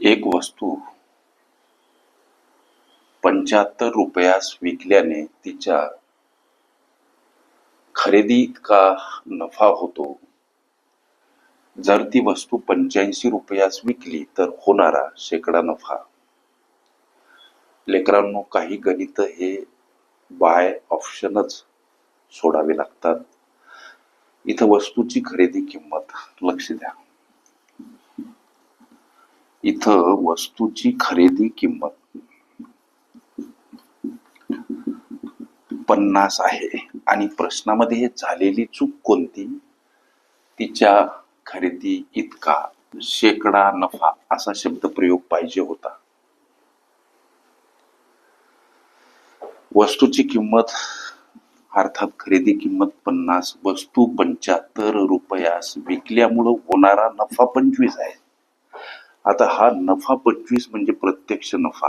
एक वस्तू. पंच्याहत्तर रुपयास विकल्याने तिच्या खरेदी इतका नफा होतो? जर ती वस्तू पंच्याऐंशी रुपयास विकली तर होणारा शेकडा नफा. लेकरांनो काही गणित हे बाय ऑप्शनच सोडावे लागतात. इथं वस्तूची खरेदी किंमत लक्ष द्या. इथं वस्तूची खरेदी किंमत पन्नास आहे. आणि प्रश्नामध्ये झालेली चूक कोणती? तिच्या खरेदी इतका शेकडा नफा असा शब्द प्रयोग पाहिजे होता. वस्तूची किंमत अर्थात खरेदी किंमत पन्नास वस्तू पंच्याहत्तर रुपयास विकल्यामुळं होणारा नफा पंचवीस आहे. आता हा नफा पंचवीस म्हणजे प्रत्यक्ष नफा.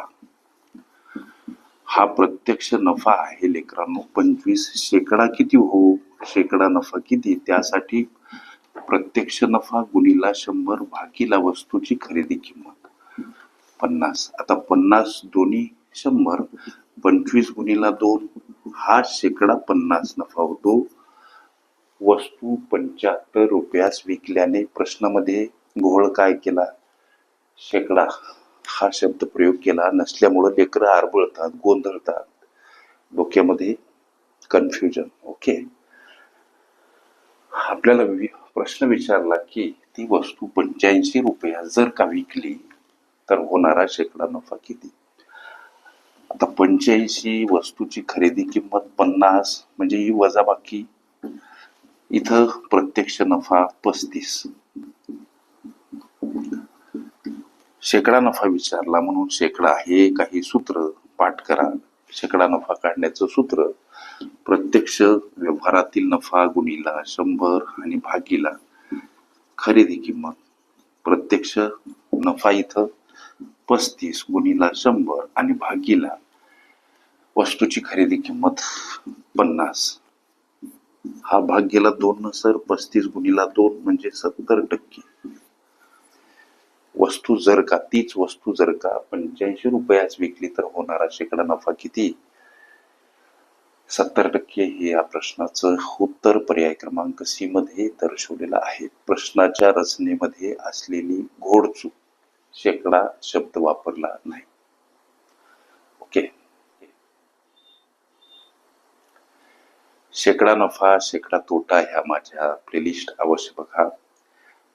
हा प्रत्यक्ष नफा आहे लेकरांनो पंचवीस शेकडा किती हो शेकडा नफा किती? त्यासाठी प्रत्यक्ष नफा गुणीला शंभर भागीला वस्तूची खरेदी किंमत. पन्नास. आता पन्नास दोन्ही शंभर पंचवीस गुणीला दोन हा शेकडा पन्नास नफा होतो. वस्तू पंच्याहत्तर रुपयास विकल्याने प्रश्नामध्ये घोळ काय केला? शेकडा हा शब्द प्रयोग केला नसल्यामुळं लेकरं आरबळतात गोंधळतात. डोक्यामध्ये कन्फ्युजन ओके आपल्याला प्रश्न विचारला की ती वस्तू पंच्याऐंशी रुपया जर का विकली तर होणारा शेकडा नफा किती? आता पंच्याऐंशी वस्तूची खरेदी किंमत पन्नास म्हणजे ही वजाबाकी. इथं प्रत्यक्ष नफा पस्तीस. शेकडा नफा विचारला म्हणून शेकडा हे काही सूत्र पाठ करा. शेकडा नफा काढण्याचं सूत्र प्रत्यक्ष व्यवहारातील नफा गुणीला शंभर आणि भागीला खरेदी किंमत प्रत्यक्ष नफा इथं पस्तीस गुणीला शंभर आणि भागीला वस्तूची खरेदी किंमत पन्नास. हा भाग गेला दोन सर पस्तीस गुणीला दोन म्हणजे सत्तर टक्के. वस्तू जर का तीच वस्तू जर का पंच्याऐंशी रुपयास विकली तर होणारा शेकडा नफा किती? सत्तर टक्के हे या प्रश्नाचं उत्तर पर्याय क्रमांक सी मध्ये दर्शवलेलं आहे. प्रश्नाच्या रचनेमध्ये असलेली घोडचूक शेकडा शब्द वापरला नाही. ओके. शेकडा नफा शेकडा तोटा ह्या माझ्या प्लेलिस्ट अवश्य बघा.